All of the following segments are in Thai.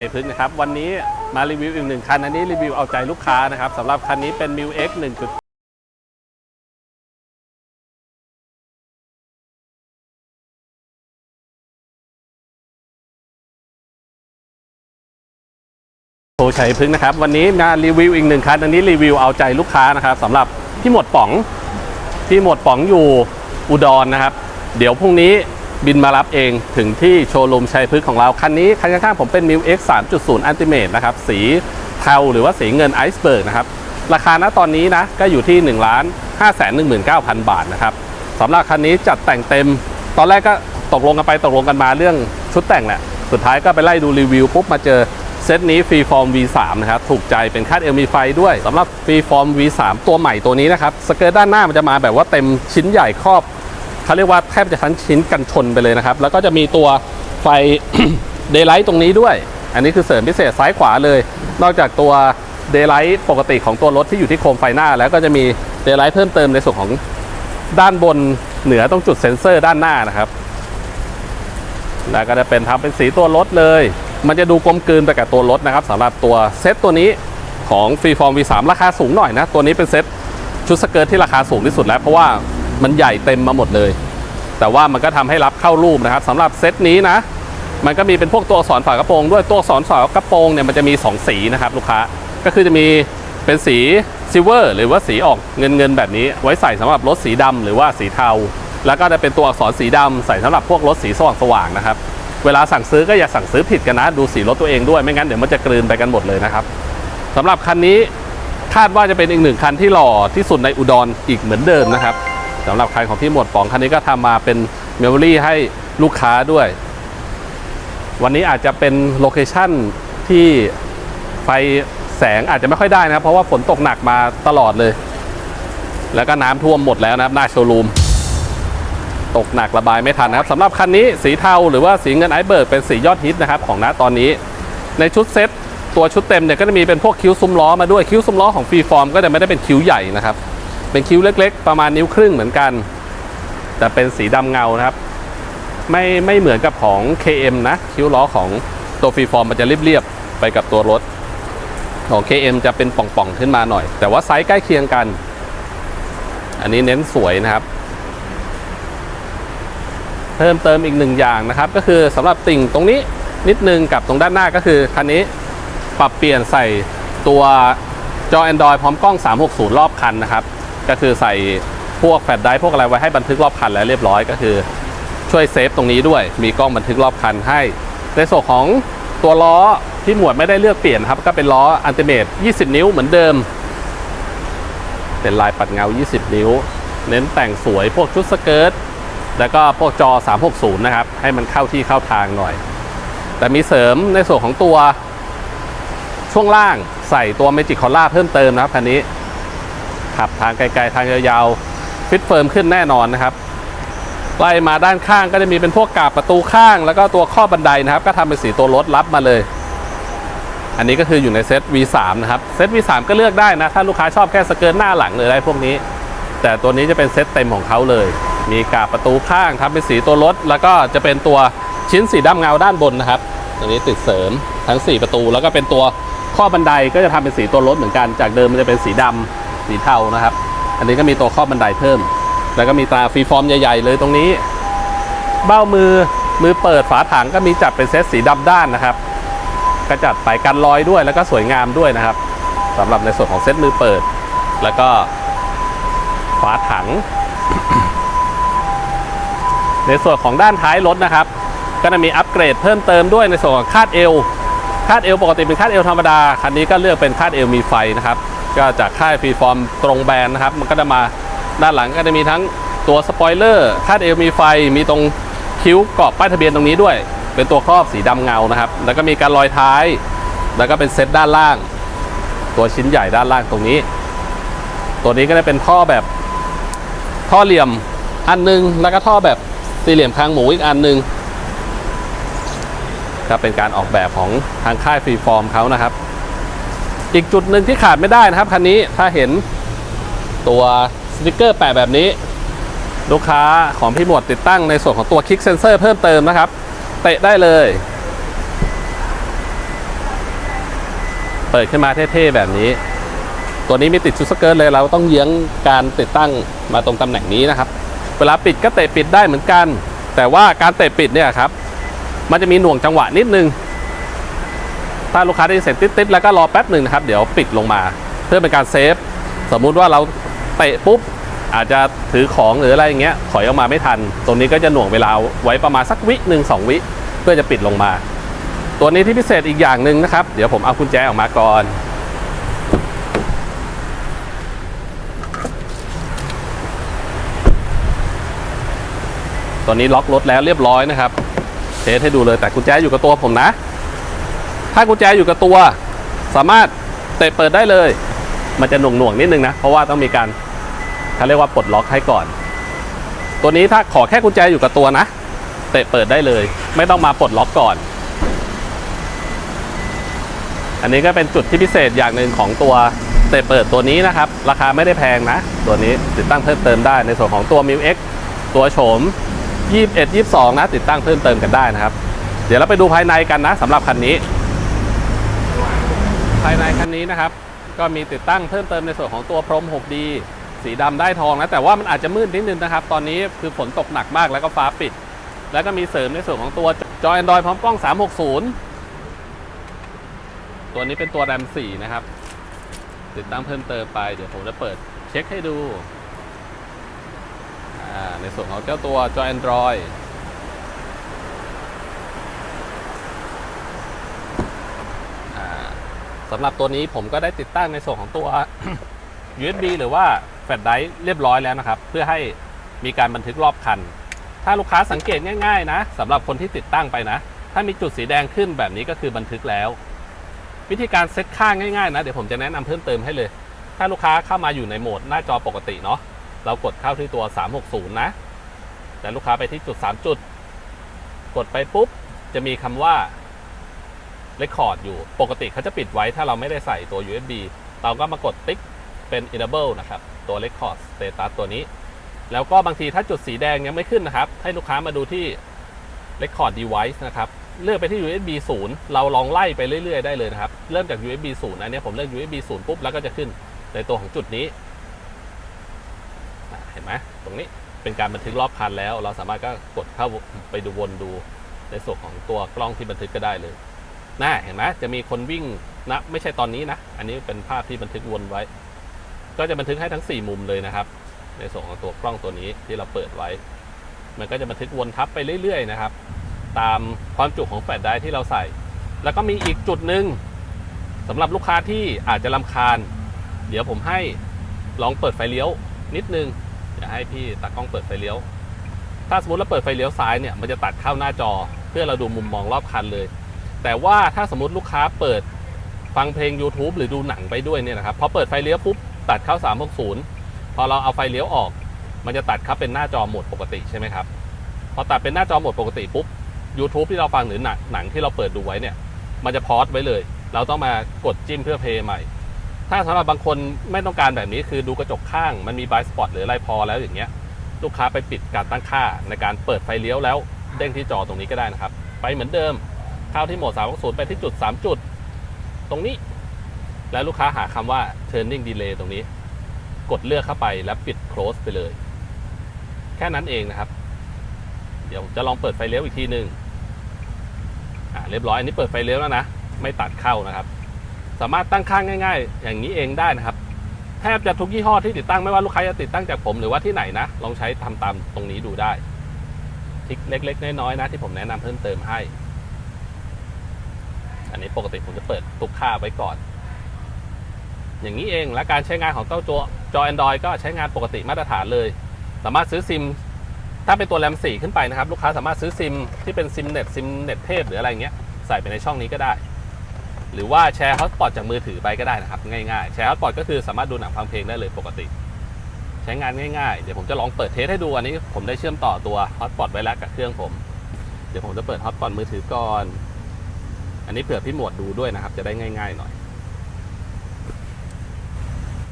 เอพึ่งนะครับวันนี้มารีวิวอีกหนึ่งคัน อันนี้รีวิวเอาใจลูกค้านะครับสำหรับคันนี้เป็น m ิว X 1โชชัยพึ่งนะครับ วันนี้มารีวิวอีกหนึ่งคัน อันนี้รีวิวเอาใจลูกค้านะครับสำหรับพี่หมวดป๋องพี่หมวดป๋องอยู่อุดรนะครับ เดี๋ยวพรุ่งนี้ บินมารับเองถึงที่โชว์รูมชัยพฤกษ์ของเรา คันนี้คันข้างๆผมเป็น m ิว X 3.0 Ultimate นะครับ สีเทาหรือว่าสีเงินไอซ์เบิร์กนะครับ ราคาณตอนนี้นะ ก็อยู่ที่1ล้าน5 1 9 0 0 0 บาทนะครับสำหรับคันนี้จัดแต่งเต็ม ตอนแรกก็ตกลงกันไปตกลงกันมาเรื่องชุดแต่งแหละ สุดท้ายก็ไปไล่ดูรีวิวปุ๊บมาเจอเซตนี้ฟรีฟอร์ม V3 นะครับ ถูกใจเป็นคาดเอลมีไฟด้วยสำหรับฟรีฟอร์ม V3 ตัวใหม่ตัวนี้นะครับ สเกิร์ตด้านหน้ามันจะมาแบบว่าเต็มชิ้นใหญ่ครอบ เขาเรียกว่าแทบจะทั้งชิ้นกันชนไปเลยนะครับ แล้วก็จะมีตัวไฟเดย์ไลท์ตรงนี้ด้วย อันนี้คือเสริมพิเศษซ้ายขวาเลย นอกจากตัวเดย์ไลท์ปกติของตัวรถที่อยู่ที่โคมไฟหน้า แล้วก็จะมีเดย์ไลท์เพิ่มเติมในส่วนของด้านบนเหนือตรงจุดเซ็นเซอร์ด้านหน้านะครับแล้วก็จะเป็นทำเป็นสีตัวรถเลย มันจะดูกลมกลืนไปกับตัวรถนะครับสำหรับตัวเซตตัวนี้ของ Freeform V3 ราคาสูงหน่อยนะ ตัวนี้เป็นเซตชุดสเกิร์ตที่ราคาสูงที่สุดแล้วเพราะว่า มันใหญ่เต็มมาหมดเลย แต่ว่ามันก็ทำให้รับเข้ารูปนะครับสำหรับเซตนี้นะ มันก็มีเป็นพวกตัวอักษรฝากระโปรงด้วยตัวอักษรฝากระโปรงเนี่ยมันจะมี 2 สีนะครับลูกค้าก็คือจะมีเป็นสีซิลเวอร์หรือว่าสีออกเงินเงินแบบนี้ ไว้ใส่สำหรับรถสีดำหรือว่าสีเทา แล้วก็จะเป็นตัวอักษรสีดำใส่สำหรับพวกรถสีสว่างสว่างนะครับเวลาสั่งซื้อก็อย่าสั่งซื้อผิดกันนะ ดูสีรถตัวเองด้วยไม่งั้นเดี๋ยวมันจะกลืนไปกันหมดเลยนะครับสำหรับคันนี้คาดว่าจะเป็นอีกหนึ่งคันที่หล่อที่สุดในอุดรอีกเหมือนเดิมนะครับ สำหรับคันของพี่หมวดป๋องคันนี้ก็ทำมาเป็นเมมโมรี่ให้ลูกค้าด้วย วันนี้อาจจะเป็นโลเคชั่นที่ไฟแสงอาจจะไม่ค่อยได้นะ เพราะว่าฝนตกหนักมาตลอดเลย แล้วก็น้ำท่วมหมดแล้วนะครับหน้าโชว์รูม ตกหนักระบายไม่ทันนะครับสำหรับคันนี้สีเทาหรือว่าสีเงินไอเบิร์กเป็นสียอดฮิตนะครับของณตอนนี้ในชุดเซ็ตตัวชุดเต็มเนี่ยก็จะมีเป็นพวกคิ้วซุ้มล้อมาด้วยคิ้วซุ้มล้อของฟรีฟอร์มก็จะไม่ได้เป็นคิ้วใหญ่นะครับ เป็นคิ้วเล็ก ๆ ประมาณนิ้วครึ่งเหมือนกัน แต่เป็นสีดำเงานะครับ ไม่ไม่เหมือนกับของ KM นะ คิ้วล้อของตัวฟรีฟอร์มมันจะเรียบๆไปกับตัวรถ ของ KM จะเป็นป่องๆขึ้นมาหน่อย แต่ว่าไซส์ใกล้เคียงกัน อันนี้เน้นสวยนะครับ เพิ่มเติมอีกหนึ่งอย่างนะครับ ก็คือสำหรับติ่งตรงนี้นิดนึงกับตรงด้านหน้าก็คือคันนี้ปรับเปลี่ยนใส่ตัวจอ Android พร้อมกล้อง 360 รอบคันนะครับ ก็คือใส่พวกแฟลชไดรฟ์พวกอะไรไว้ให้บันทึกรอบคันแล้วเรียบร้อยก็คือ ช่วยเซฟตรงนี้ด้วย มีกล้องบันทึกรอบคันให้ ในส่วนของตัวล้อที่หมวดไม่ได้เลือกเปลี่ยนครับ ก็เป็นล้ออันติเมต20 นิ้วเหมือนเดิม เป็นลายปัดเงา 20 นิ้ว เน้นแต่งสวยพวกชุดสเกิร์ตแล้วก็พวกจอ 360 นะครับ ให้มันเข้าที่เข้าทางหน่อย แต่มีเสริมในส่วนของตัวช่วงล่างใส่ตัว Magic Collar เพิ่มเติมนะครับคันนี้ ขับทางไกลๆทางยาวๆฟิตเฟิร์มขึ้นแน่นอนนะครับไล่มาด้านข้างก็จะมีเป็นพวกกาบประตูข้าง แล้วก็ตัวข้อบันไดนะครับ ก็ทำเป็นสีตัวรถรับมาเลย อันนี้ก็คืออยู่ในเซต V3 นะครับเซต V3 ก็เลือกได้นะ ถ้าลูกค้าชอบแค่สเกิร์ตหน้าหลังเลยออะไรพวกนี้ แต่ตัวนี้จะเป็นเซตเต็มของเขาเลย มีกาบประตูข้างทำเป็นสีตัวรถ แล้วก็จะเป็นตัวชิ้นสีดำเงาด้านบนนะครับตัวนี้ติดเสริมทั้ง 4 ประตู แล้วก็เป็นตัวข้อบันไดก็จะทำเป็นสีตัวรถเหมือนกันจากเดิมมันจะเป็นสีดำ สีเทานะครับ อันนี้ก็มีตัวข้อบบันไดเพิ่ม แล้วก็มีตาฟรีฟอร์มใหญ่ ๆ เลยตรงนี้ เบ้ามือมือเปิดฝาถังก็มีจัดเป็นเซตสีดำด้านนะครับก็จัดไปกันรอยด้วยแล้วก็สวยงามด้วยนะครับสำหรับในส่วนของเซตมือเปิด แล้วก็ฝาถัง ในส่วนของด้านท้ายรถนะครับ ก็จะมีอัปเกรดเพิ่มเติมด้วยในส่วนของคาดเอวคาดเอวปกติเป็นคาดเอวธรรมดา คันนี้ก็เลือกเป็นคาดเอวมีไฟนะครับ ก็จากค่ายฟรีฟอร์มตรงแบรนด์นะครับ มันก็จะมาด้านหลังก็จะมีทั้งตัวสปอยเลอร์คาดเอวมีไฟมีตรงคิ้วเกาะป้ายทะเบียนตรงนี้ด้วย เป็นตัวครอบสีดำเงานะครับ แล้วก็มีการลอยท้าย แล้วก็เป็นเซตด้านล่าง ตัวชิ้นใหญ่ด้านล่างตรงนี้ ตัวนี้ก็จะเป็นท่อแบบท่อเหลี่ยมอันหนึง แล้วก็ท่อแบบสี่เหลี่ยมคางหมูอีกอันหนึงก็เป็นการออกแบบของทางค่ายฟรีฟอร์มเขานะครับ อีกจุดหนึ่งที่ขาดไม่ได้นะครับคันนี้ถ้าเห็นตัวสติกเกอร์แปะแบบนี้ ลูกค้าของพี่หมวดติดตั้งในส่วนของตัวคลิกเซนเซอร์เพิ่มเติมนะครับ เตะได้เลย เปิดขึ้นมาเท่ๆแบบนี้ ตัวนี้ไมีติดชุดสเกิร์ตเลยเราต้องเยื้องการติดตั้งมาตรงตำแหน่งนี้นะครับ เวลาปิดก็เตะปิดได้เหมือนกัน แต่ว่าการเตะปิดเนี่ยครับ มันจะมีหน่วงจังหวะนิดนึง ถ้าลูกค้าได้ยินเสียงติ๊ดๆแล้วก็รอแป๊บหนึ่งนะครับ เดี๋ยวปิดลงมา เพื่อเป็นการเซฟ สมมุติว่าเราเตะปุ๊บอาจจะถือของหรืออะไรอย่างเงี้ยถอยออกมาไม่ทัน ตรงนี้ก็จะหน่วงเวลาไว้ประมาณสักวิหนึ่งสองวิ เพื่อจะปิดลงมา ตัวนี้ที่พิเศษอีกอย่างหนึ่งนะครับ เดี๋ยวผมเอากุญแจออกมาก่อนตอนนี้ล็อกรถแล้วเรียบร้อยนะครับ เทสให้ดูเลยแต่กุญแจอยู่กับตัวผมนะ ถ้ากุญแจอยู่กับตัว สามารถเตะเปิดได้เลย มันจะหน่วงหน่วงๆนิดนึงนะ เพราะว่าต้องมีการเขาเรียกว่าปลดล็อกให้ก่อน ตัวนี้ถ้าขอแค่กุญแจอยู่กับตัวนะ เตะเปิดได้เลย ไม่ต้องมาปลดล็อกก่อน อันนี้ก็เป็นจุดที่พิเศษอย่างหนึ่งของตัวเตะเปิดตัวนี้นะครับ ราคาไม่ได้แพงนะ ตัวนี้ติดตั้งเพิ่มเติมได้ในส่วนของตัว m ิ X ตัวโฉม 21 22 นะ ติดตั้งเพิ่มเติมกันได้นะครับ เดี๋ยวเราไปดูภายในกันนะสำหรับคันนี้ ภายในคันนี้นะครับ ก็มีติดตั้งเพิ่มเติมในส่วนของตัวพรม 6D สีดำได้ทองนะแต่ว่ามันอาจจะมืดนิดนึงนะครับ ตอนนี้คือฝนตกหนักมากแล้วก็ฟ้าปิด แล้วก็มีเสริมในส่วนของตัวจอ Android พร้อมกล้อง 360 ตัวนี้เป็นตัวแรม4นะครับ ติดตั้งเพิ่มเติมไป เดี๋ยวผมจะเปิดเช็คให้ดู ในส่วนของเจ้าตัวจอ Android อ่า สำหรับตัวนี้ผมก็ได้ติดตั้งในส่วนของตัว USB หรือว่าแฟลชไดรฟ์เรียบร้อยแล้วนะครับ เพื่อให้มีการบันทึกรอบคัน ถ้าลูกค้าสังเกตง่ายๆนะสำหรับคนที่ติดตั้งไปนะ ถ้ามีจุดสีแดงขึ้นแบบนี้ก็คือบันทึกแล้ว วิธีการเซตค่าง่ายๆนะ เดี๋ยวผมจะแนะนำเพิ่มเติมให้เลย ถ้าลูกค้าเข้ามาอยู่ในโหมดหน้าจอปกติเนาะเรากดเข้าที่ตัว 360 นะ แต่ลูกค้าไปที่จุด 3 จุด กดไปปุ๊บจะมีคำว่า Record อยู่ ปกติเขาจะปิดไว้ถ้าเราไม่ได้ใส่ตัว USB เราก็มากดติ๊กเป็น enable นะครับ ตัว Record status ตัวนี้ แล้วก็บางทีถ้าจุดสีแดงยังไม่ขึ้นนะครับ ให้ลูกค้ามาดูที่ Record device นะครับ เลือกไปที่ USB 0 เราลองไล่ไปเรื่อยๆ ได้เลยนะครับ เริ่มจาก USB 0 อันนี้ผมเลือก USB 0 ปุ๊บ แล้วก็จะขึ้นในตัวของจุดนี้ เห็นไหมตรงนี้เป็นการบันทึกรอบคันแล้ว เราสามารถก็กดเข้าไปดูวนดูในส่วนของตัวกล้องที่บันทึกก็ได้เลย น่าเห็นไหมจะมีคนวิ่งนะไม่ใช่ตอนนี้นะ อันนี้เป็นภาพที่บันทึกวนไว้ ก็จะบันทึกให้ทั้ง 4 มุมเลยนะครับ ในส่วนของตัวกล้องตัวนี้ที่เราเปิดไว้ มันก็จะบันทึกวนทับไปเรื่อยๆนะครับ ตามความจุของแฟลชไดร์ที่เราใส่ แล้วก็มีอีกจุดหนึ่งสำหรับลูกค้าที่อาจจะลำคาญ เดี๋ยวผมให้ลองเปิดไฟเลี้ยวนิดนึงอย่าให้พี่ตากล้องเปิดไฟเลี้ยว ถ้าสมมติเราเปิดไฟเลี้ยวซ้ายเนี่ยมันจะตัดเข้าหน้าจอ เพื่อเราดูมุมมองรอบคันเลย แต่ว่าถ้าสมมติลูกค้าเปิดฟังเพลง YouTube หรือดูหนังไปด้วยเนี่ยนะครับพอเปิดไฟเลี้ยวปุ๊บตัดเข้า 360 พอเราเอาไฟเลี้ยวออก มันจะตัดเข้าเป็นหน้าจอโหมดปกติใช่ไหมครับพอตัดเป็นหน้าจอโหมดปกติปุ๊บ YouTube ที่เราฟังหรือหนังนงที่เราเปิดดูไว้เนี่ย มันจะพอสไว้เลย เราต้องมากดจิ้มเพื่อเพลย์ใหม่ ถ้าสำหรับบางคนไม่ต้องการแบบนี้คือดูกระจกข้างมันมีบายสปอตหรืออะไรพอแล้วอย่างเงี้ยลูกค้าไปปิดการตั้งค่าในการเปิดไฟเลี้ยวแล้วเด้งที่จอตรงนี้ก็ได้นะครับ ไปเหมือนเดิม เข้าที่โหมด 360 ไปที่จุด 3 จุด ตรงนี้ แล้วลูกค้าหาคำว่า turning delay ตรงนี้ กดเลือกเข้าไปแล้วปิด close ไปเลย แค่นั้นเองนะครับ เดี๋ยวจะลองเปิดไฟเลี้ยวอีกทีหนึ่งอ่าเรียบร้อย อันนี้เปิดไฟเลี้ยวแล้วนะ ไม่ตัดเข้านะครับ สามารถตั้งค่าง่าย ๆ อย่างนี้เองได้นะครับ แทบจะทุกยี่ห้อที่ติดตั้งไม่ว่าลูกค้าจะติดตั้งจากผมหรือว่าที่ไหนนะ ลองใช้ทำตามตรงนี้ดูได้ทิกเล็ก ๆ น้อยๆนะที่ผมแนะนำเพิ่มเติมให้ อันนี้ปกติผมจะเปิดทุกค่าไว้ก่อน อย่างนี้เองและการใช้งานของเจ้าตัวจอ Android ก็ใช้งานปกติมาตรฐานเลย สามารถซื้อซิม ถ้าเป็นตัวแรม4ขึ้นไปนะครับ ลูกค้าสามารถซื้อซิมที่เป็นซิมเน็ตซิมเน็ตเทพหรืออะไรเงี้ยใส่ไปในช่องนี้ก็ได้ หรือว่าแชร์ฮอตสปอตจากมือถือไปก็ได้นะครับ ง่ายๆ แชร์ฮอตสปอตก็คือสามารถดูหนังฟังเพลงได้เลยปกติ ใช้งานง่ายๆ เดี๋ยวผมจะลองเปิดเทสให้ดูอันนี้ ผมได้เชื่อมต่อตัวฮอตสปอตไว้แล้วกับเครื่องผม เดี๋ยวผมจะเปิดฮอตสปอตมือถือก่อน อันนี้เผื่อพี่หมวดดูด้วยนะครับ จะได้ง่าย ๆ หน่อย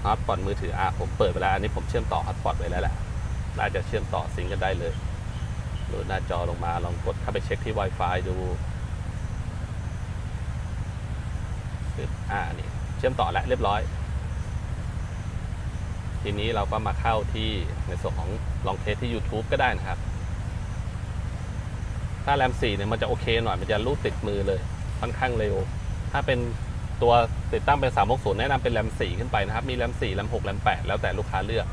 ฮอตสปอตมือถืออะผมเปิดไปแล้ว อันนี้ผมเชื่อมต่อฮอตสปอตไว้แล้วแหละน่าจะเชื่อมต่อซิงกันได้เลยโหลดหน้าจอลงมาลองกดเข้าไปเช็คที่ Wi-Fi ดูอ่านี่เชื่อมต่อแล้วเรียบร้อย ทีนี้เราก็มาเข้าที่ในส่วนของลองเทสที่ YouTube ก็ได้นะครับ ถ้าแรม4เนี่ยมันจะโอเคหน่อย มันจะรูดติดมือเลย ค่อนข้างเร็ว ถ้าเป็นตัวติดตั้งเป็น 360 แนะนำเป็นแรม 4 ขึ้นไปนะครับ มีแรม 4 แรม 6 แรม 8 แล้วแต่ลูกค้าเลือก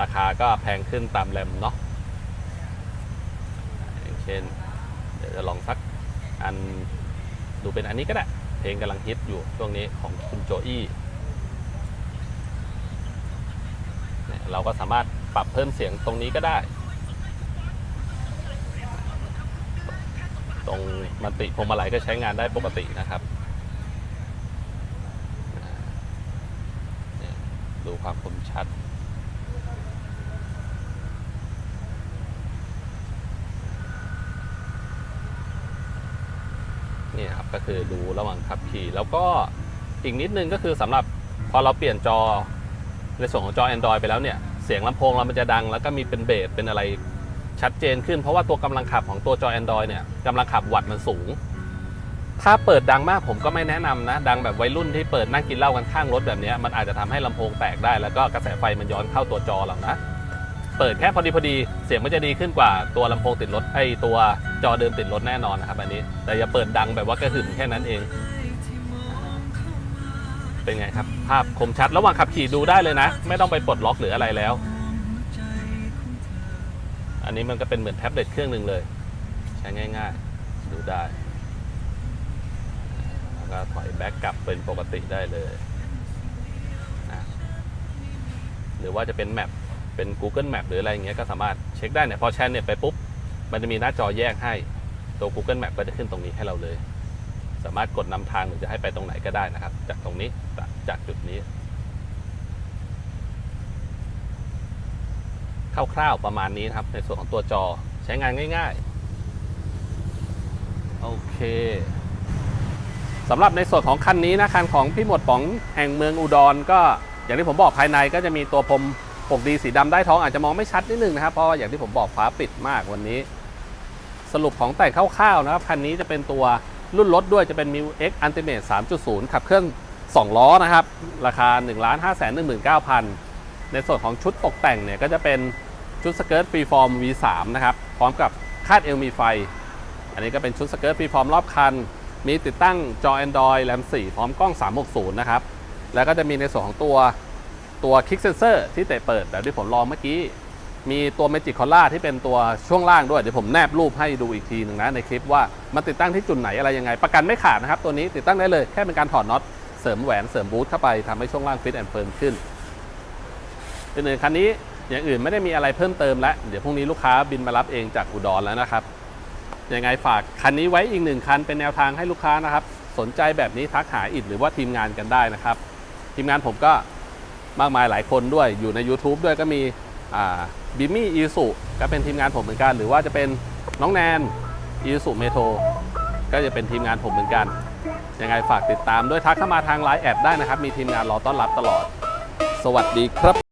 ราคาก็แพงขึ้นตามแรมเนาะอย่างเช่น เดี๋ยวจะลองสักอันดูเป็นอันนี้ก็ได้ เพลงกำลังฮิตอยู่ช่วงนี้ของคุณโจอี้เนี่ยเราก็สามารถปรับเพิ่มเสียงตรงนี้ก็ได้ ตรง มันติพวงมาลัยก็ใช้งานได้ปกตินะครับดูความคมชัดนี่ครับก็คือดูระหว่างขับขี่ แล้วก็อีกนิดนึงก็คือสำหรับพอเราเปลี่ยนจอในส่วนของจอ Android ไปแล้วเนี่ยเสียงลำโพงเรามันจะดัง แล้วก็มีเป็นเบสเป็นอะไร ชัดเจนขึ้นเพราะว่าตัวกำลังขับของตัวจอ Android เนี่ยกำลังขับวัตต์มันสูง ถ้าเปิดดังมากผมก็ไม่แนะนำนะ ดังแบบวัยรุ่นที่เปิดนั่งกินเหล้ากันข้างรถแบบนี้มันอาจจะทำให้ลำโพงแตกได้ แล้วก็กระแสไฟมันย้อนเข้าตัวจอเรานะ เปิดแค่พอดีพอดีเสียงมันจะดีขึ้นกว่าตัวลำโพงติดรถไอตัวจอเดิมติดรถแน่นอนนะครับอันนี้ แต่อย่าเปิดดังแบบว่ากระหึ่มแค่นั้นเองเป็นไงครับ ภาพคมชัดระหว่างขับขี่ดูได้เลยนะ ไม่ต้องไปปลดล็อกหรืออะไรแล้ว อันนี้มันก็เป็นเหมือนแท็บเล็ตเครื่องหนึ่งเลย ใช้ง่ายๆ ดูได้แล้วก็ถอยแบ็กกลับเป็นปกติได้เลยนะหรือว่าจะเป็นแมปเป็น Google Map หรืออะไรอย่างเงี้ยก็สามารถเช็คได้เนี่ยพอแชร์เน็ตไปปุ๊บ มันจะมีหน้าจอแยกให้ตัว Google Map ก็จะขึ้นตรงนี้ให้เราเลย สามารถกดนำทางหรือจะให้ไปตรงไหนก็ได้นะครับ จากตรงนี้จากจุดนี้ คร่าวๆประมาณนี้นะครับ ในส่วนของตัวจอใช้งานง่ายๆ โอเคสำหรับในส่วนของคันนี้นะคันของพี่หมวดป๋องแห่งเมืองอุดรก็อย่างที่ผมบอกภายในก็จะมีตัวพรมปกดีสีดำได้ท้องอาจจะมองไม่ชัดนิดนึงนะครับ เพราะว่าอย่างที่ผมบอกฟ้าปิดมากวันนี้ สรุปของแต่งคร่าวๆนะครับคันนี้จะเป็นตัวรุ่นรถด้วยจะเป็น m i u X Ultimate 3.0 ขับเครื่อง 2 ล้อนะครับ ราคา 1 5 1 9 0 0 0 ในส่วนของชุดตกแต่งเนี่ยก็จะเป็น ชุดสเกิร์ตฟรีฟอร์ม V3 นะครับ พร้อมกับคาดเอลมีไฟ อันนี้ก็เป็นชุดสเกิร์ตฟรีฟอร์มรอบคัน มีติดตั้งจอ Android RAM 4พร้อมกล้อง 360 นะครับ แล้วก็จะมีในส่วนของตัวตัว Kick Sensor ที่เตะเปิดแบบที่ผมลองเมื่อกี้ มีตัว Magic Collar ที่เป็นตัวช่วงล่างด้วย เดี๋ยวผมแนบรูปให้ดูอีกทีหนึ่งนะในคลิปว่ามันติดตั้งที่จุดไหนอะไรยังไง ประกันไม่ขาดนะครับ ตัวนี้ติดตั้งได้เลยแค่เป็นการถอดน็อตเสริมแหวนเสริมบูทเข้าไปทำให้ช่วงล่างฟิตแอนด์เฟิร์มขึ้นอื่นๆคันนี้ อย่างอื่นไม่ได้มีอะไรเพิ่มเติมแล้วเดี๋ยวพรุ่งนี้ลูกค้าบินมารับเองจากอุดรแล้วนะครับยังไงฝากคันนี้ไว้อีกหนึ่งคันเป็นแนวทางให้ลูกค้านะครับ สนใจแบบนี้ทักหาอิดหรือว่าทีมงานกันได้นะครับ ทีมงานผมก็มากมายหลายคนด้วยอยู่ใน YouTube ด้วยก็มีบิมมี่อีสุก็เป็นทีมงานผมเหมือนกัน หรือว่าจะเป็นน้องแนนอีสุเมโทก็จะเป็นทีมงานผมเหมือนกัน ยังไงฝากติดตามด้วยทักเข้ามาทางไลน์แอดได้นะครับ มีทีมงานรอต้อนรับตลอด สวัสดีครับ